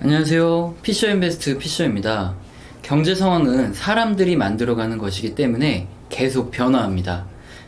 안녕하세요. 피셔 인베스트 피셔입니다. 경제 상황은 사람들이 만들어가는 것이기 때문에 계속 변화합니다.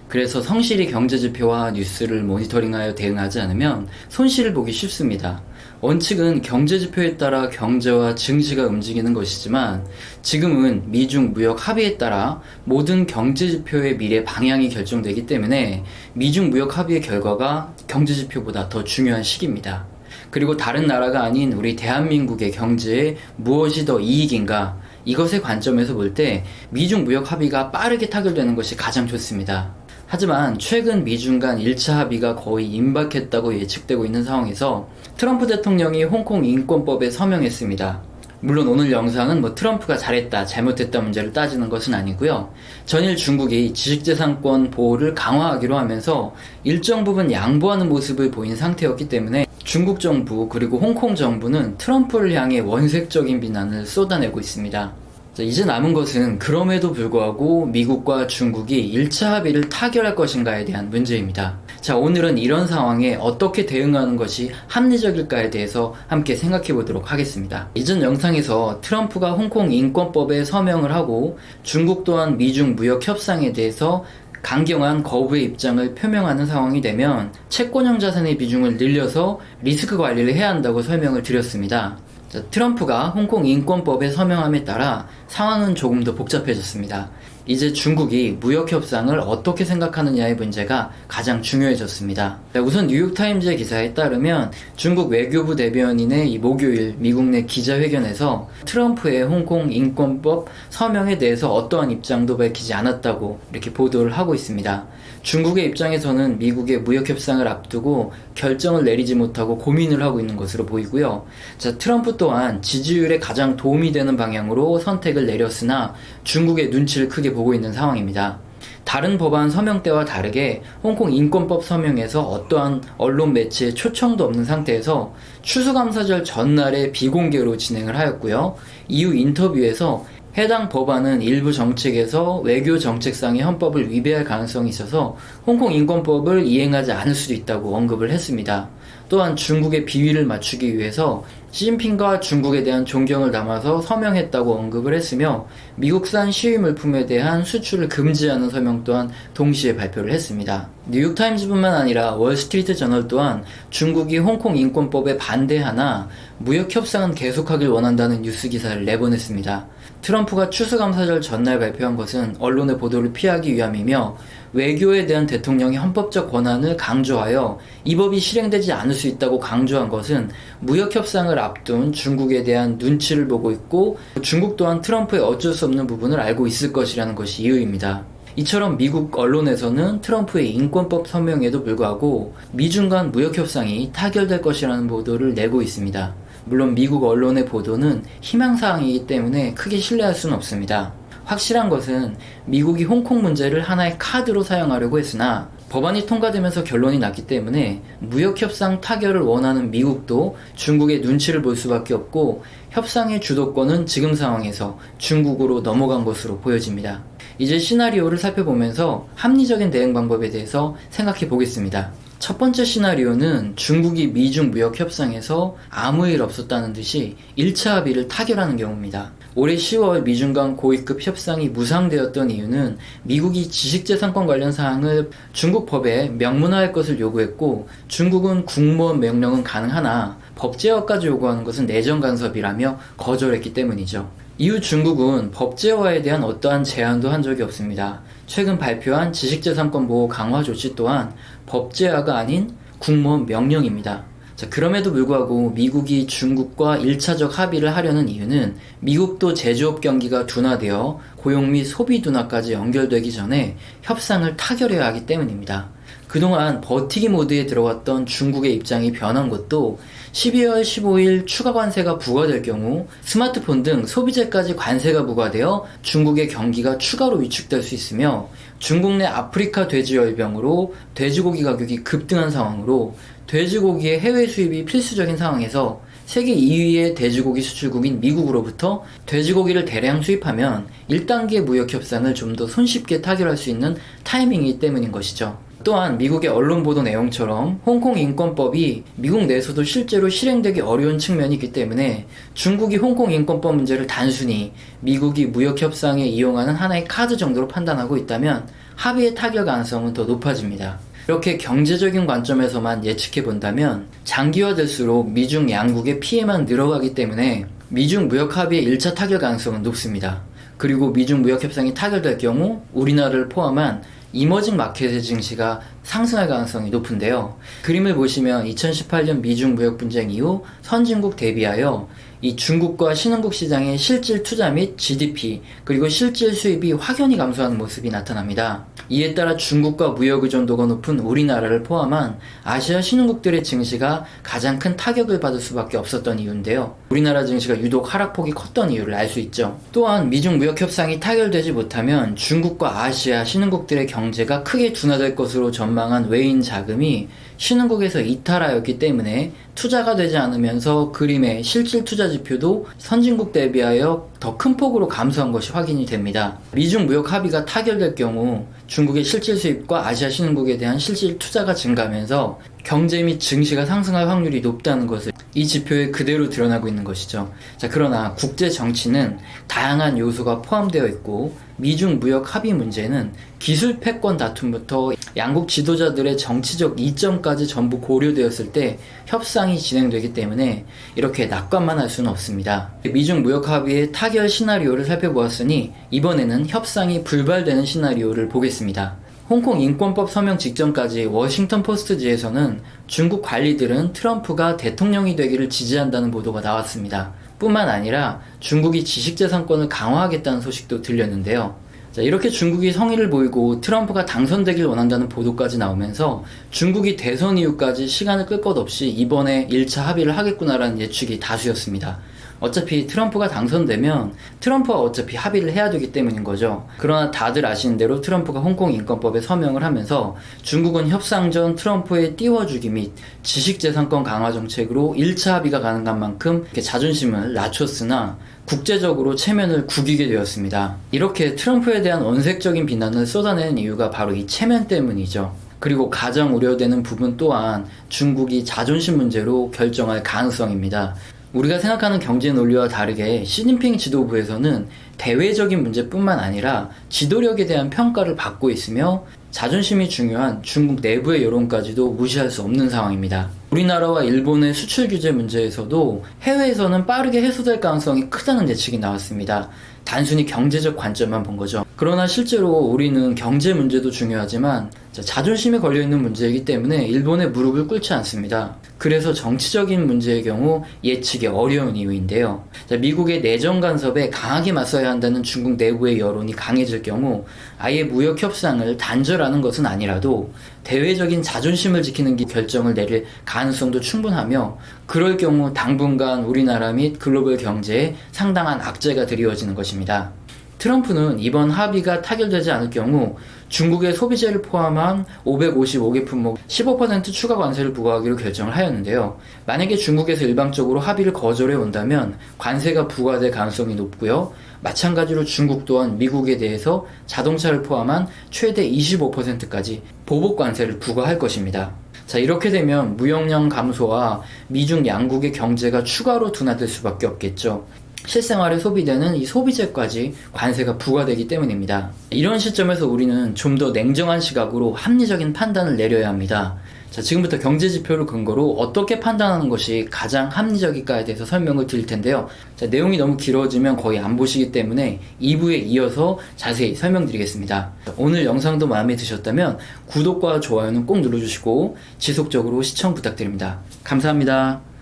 그래서 성실히 경제 지표와 뉴스를 모니터링하여 대응하지 않으면 손실을 보기 쉽습니다. 원칙은 경제 지표에 따라 경제와 증시가 움직이는 것이지만 지금은 미중 무역 합의에 따라 모든 경제 지표의 미래 방향이 결정되기 때문에 미중 무역 합의의 결과가 경제 지표보다 더 중요한 시기입니다. 그리고 다른 나라가 아닌 우리 대한민국의 경제에 무엇이 더 이익인가 이것의 관점에서 볼 때 미중 무역 합의가 빠르게 타결되는 것이 가장 좋습니다. 하지만 최근 미중 간 1차 합의가 거의 임박했다고 예측되고 있는 상황에서 트럼프 대통령이 홍콩 인권법에 서명했습니다. 물론 오늘 영상은 뭐 트럼프가 잘했다, 잘못했다 문제를 따지는 것은 아니고요. 전일 중국이 지식재산권 보호를 강화하기로 하면서 일정 부분 양보하는 모습을 보인 상태였기 때문에 중국 정부 그리고 홍콩 정부는 트럼프를 향해 원색적인 비난을 쏟아내고 있습니다. 자, 이제 남은 것은 그럼에도 불구하고 미국과 중국이 1차 합의를 타결할 것인가에 대한 문제입니다. 자, 오늘은 이런 상황에 어떻게 대응하는 것이 합리적일까에 대해서 함께 생각해 보도록 하겠습니다. 이전 영상에서 트럼프가 홍콩 인권법에 서명을 하고 중국 또한 미중 무역 협상에 대해서 강경한 거부의 입장을 표명하는 상황이 되면 채권형 자산의 비중을 늘려서 리스크 관리를 해야 한다고 설명을 드렸습니다. 자, 트럼프가 홍콩 인권법에 서명함에 따라 상황은 조금 더 복잡해졌습니다. 이제 중국이 무역 협상을 어떻게 생각하느냐의 문제가 가장 중요해졌습니다. 자, 우선 뉴욕타임즈의 기사에 따르면 중국 외교부 대변인의 이 목요일 미국 내 기자회견에서 트럼프의 홍콩 인권법 서명에 대해서 어떠한 입장도 밝히지 않았다고 이렇게 보도를 하고 있습니다. 중국의 입장에서는 미국의 무역 협상을 앞두고 결정을 내리지 못하고 고민을 하고 있는 것으로 보이고요. 자, 트럼프 또한 지지율에 가장 도움이 되는 방향으로 선택을 내렸으나 중국의 눈치를 크게 보고 있는 상황입니다. 다른 법안 서명 때와 다르게 홍콩 인권법 서명에서 어떠한 언론 매체의 초청도 없는 상태에서 추수감사절 전날에 비공개로 진행을 하였고요. 이후 인터뷰에서 해당 법안은 일부 정책에서 외교 정책상의 헌법을 위배할 가능성이 있어서 홍콩 인권법을 이행하지 않을 수도 있다고 언급을 했습니다. 또한 중국의 비위를 맞추기 위해서 시진핑과 중국에 대한 존경을 담아서 서명했다고 언급을 했으며 미국산 시위 물품에 대한 수출을 금지하는 서명 또한 동시에 발표를 했습니다. 뉴욕타임즈뿐만 아니라 월스트리트 저널 또한 중국이 홍콩 인권법에 반대하나 무역 협상은 계속하길 원한다는 뉴스 기사를 내보냈습니다. 트럼프가 추수감사절 전날 발표한 것은 언론의 보도를 피하기 위함이며 외교에 대한 대통령의 헌법적 권한을 강조하여 이 법이 실행되지 않을 수 있다고 강조한 것은 무역 협상을 앞둔 중국에 대한 눈치를 보고 있고 중국 또한 트럼프의 어쩔 수 없는 부분을 알고 있을 것이라는 것이 이유입니다. 이처럼 미국 언론에서는 트럼프의 인권법 서명에도 불구하고 미중 간 무역 협상이 타결될 것이라는 보도를 내고 있습니다. 물론 미국 언론의 보도는 희망사항이기 때문에 크게 신뢰할 수는 없습니다. 확실한 것은 미국이 홍콩 문제를 하나의 카드로 사용하려고 했으나 법안이 통과되면서 결론이 났기 때문에 무역협상 타결을 원하는 미국도 중국의 눈치를 볼 수밖에 없고 협상의 주도권은 지금 상황에서 중국으로 넘어간 것으로 보여집니다. 이제 시나리오를 살펴보면서 합리적인 대응 방법에 대해서 생각해 보겠습니다. 첫 번째 시나리오는 중국이 미중 무역 협상에서 아무 일 없었다는 듯이 1차 합의를 타결하는 경우입니다. 올해 10월 미중 간 고위급 협상이 무상되었던 이유는 미국이 지식재산권 관련 사항을 중국 법에 명문화할 것을 요구했고 중국은 국무원 명령은 가능하나 법제화까지 요구하는 것은 내정 간섭이라며 거절했기 때문이죠. 이후 중국은 법제화에 대한 어떠한 제한도 한 적이 없습니다. 최근 발표한 지식재산권 보호 강화 조치 또한 법제화가 아닌 국무원 명령입니다. 자, 그럼에도 불구하고 미국이 중국과 1차적 합의를 하려는 이유는 미국도 제조업 경기가 둔화되어 고용 및 소비 둔화까지 연결되기 전에 협상을 타결해야 하기 때문입니다. 그동안 버티기 모드에 들어왔던 중국의 입장이 변한 것도 12월 15일 추가 관세가 부과될 경우 스마트폰 등 소비재까지 관세가 부과되어 중국의 경기가 추가로 위축될 수 있으며 중국 내 아프리카 돼지 열병으로 돼지고기 가격이 급등한 상황으로 돼지고기의 해외 수입이 필수적인 상황에서 세계 2위의 돼지고기 수출국인 미국으로부터 돼지고기를 대량 수입하면 1단계 무역 협상을 좀 더 손쉽게 타결할 수 있는 타이밍이기 때문인 것이죠. 또한 미국의 언론 보도 내용처럼 홍콩 인권법이 미국 내에서도 실제로 실행되기 어려운 측면이 있기 때문에 중국이 홍콩 인권법 문제를 단순히 미국이 무역 협상에 이용하는 하나의 카드 정도로 판단하고 있다면 합의의 타결 가능성은 더 높아집니다. 이렇게 경제적인 관점에서만 예측해 본다면 장기화될수록 미중 양국의 피해만 늘어가기 때문에 미중 무역 합의의 1차 타결 가능성은 높습니다. 그리고 미중 무역 협상이 타결될 경우 우리나라를 포함한 이머징 마켓의 증시가 상승할 가능성이 높은데요. 그림을 보시면 2018년 미중 무역 분쟁 이후 선진국 대비하여 이 중국과 신흥국 시장의 실질 투자 및 GDP 그리고 실질 수입이 확연히 감소하는 모습이 나타납니다. 이에 따라 중국과 무역 의존도가 높은 우리나라를 포함한 아시아 신흥국들의 증시가 가장 큰 타격을 받을 수밖에 없었던 이유인데요. 우리나라 증시가 유독 하락폭이 컸던 이유를 알 수 있죠. 또한 미중 무역 협상이 타결되지 못하면 중국과 아시아 신흥국들의 경제가 크게 둔화될 것으로 전망한 외인 자금이 신흥국에서 이탈하였기 때문에 투자가 되지 않으면서 그림의 실질 투자 지표도 선진국 대비하여 더 큰 폭으로 감소한 것이 확인이 됩니다. 미중 무역 합의가 타결될 경우 중국의 실질 수입과 아시아 신흥국에 대한 실질 투자가 증가하면서 경제 및 증시가 상승할 확률이 높다는 것을 이 지표에 그대로 드러나고 있는 것이죠. 자, 그러나 국제 정치는 다양한 요소가 포함되어 있고 미중 무역 합의 문제는 기술 패권 다툼부터 양국 지도자들의 정치적 이점까지 전부 고려되었을 때 협상 이 진행되기 때문에 이렇게 낙관만 할 수는 없습니다. 미중 무역 합의의 타결 시나리오를 살펴보았으니 이번에는 협상이 불발되는 시나리오를 보겠습니다. 홍콩 인권법 서명 직전까지 워싱턴 포스트지에서는 중국 관리들은 트럼프가 대통령이 되기를 지지한다는 보도가 나왔습니다. 뿐만 아니라 중국이 지식재산권을 강화하겠다는 소식도 들렸는데요. 자, 이렇게 중국이 성의를 보이고 트럼프가 당선되길 원한다는 보도까지 나오면서 중국이 대선 이후까지 시간을 끌 것 없이 이번에 1차 합의를 하겠구나라는 예측이 다수였습니다. 어차피 트럼프가 당선되면 트럼프와 어차피 합의를 해야 되기 때문인 거죠. 그러나 다들 아시는 대로 트럼프가 홍콩 인권법에 서명을 하면서 중국은 협상 전 트럼프의 띄워주기 및 지식재산권 강화 정책으로 1차 합의가 가능한 만큼 자존심을 낮췄으나 국제적으로 체면을 구기게 되었습니다. 이렇게 트럼프에 대한 원색적인 비난을 쏟아내는 이유가 바로 이 체면 때문이죠. 그리고 가장 우려되는 부분 또한 중국이 자존심 문제로 결정할 가능성입니다. 우리가 생각하는 경제 논리와 다르게 시진핑 지도부에서는 대외적인 문제뿐만 아니라 지도력에 대한 평가를 받고 있으며 자존심이 중요한 중국 내부의 여론까지도 무시할 수 없는 상황입니다. 우리나라와 일본의 수출 규제 문제에서도 해외에서는 빠르게 해소될 가능성이 크다는 예측이 나왔습니다. 단순히 경제적 관점만 본 거죠. 그러나 실제로 우리는 경제 문제도 중요하지만 자존심에 걸려있는 문제이기 때문에 일본의 무릎을 꿇지 않습니다. 그래서 정치적인 문제의 경우 예측이 어려운 이유인데요. 미국의 내정 간섭에 강하게 맞서야 한다는 중국 내부의 여론이 강해질 경우 아예 무역 협상을 단절하는 것은 아니라도 대외적인 자존심을 지키는 결정을 내릴 가능성도 충분하며 그럴 경우 당분간 우리나라 및 글로벌 경제에 상당한 악재가 드리워지는 것입니다. 트럼프는 이번 합의가 타결되지 않을 경우 중국의 소비재를 포함한 555개 품목 15% 추가 관세를 부과하기로 결정을 하였는데요. 만약에 중국에서 일방적으로 합의를 거절해 온다면 관세가 부과될 가능성이 높고요. 마찬가지로 중국 또한 미국에 대해서 자동차를 포함한 최대 25%까지 보복 관세를 부과할 것입니다. 자, 이렇게 되면 무역량 감소와 미중 양국의 경제가 추가로 둔화될 수밖에 없겠죠. 실생활에 소비되는 이 소비재까지 관세가 부과되기 때문입니다. 이런 시점에서 우리는 좀 더 냉정한 시각으로 합리적인 판단을 내려야 합니다. 자, 지금부터 경제 지표를 근거로 어떻게 판단하는 것이 가장 합리적일까에 대해서 설명을 드릴 텐데요. 자, 내용이 너무 길어지면 거의 안 보시기 때문에 2부에 이어서 자세히 설명드리겠습니다. 오늘 영상도 마음에 드셨다면 구독과 좋아요는 꼭 눌러주시고 지속적으로 시청 부탁드립니다. 감사합니다.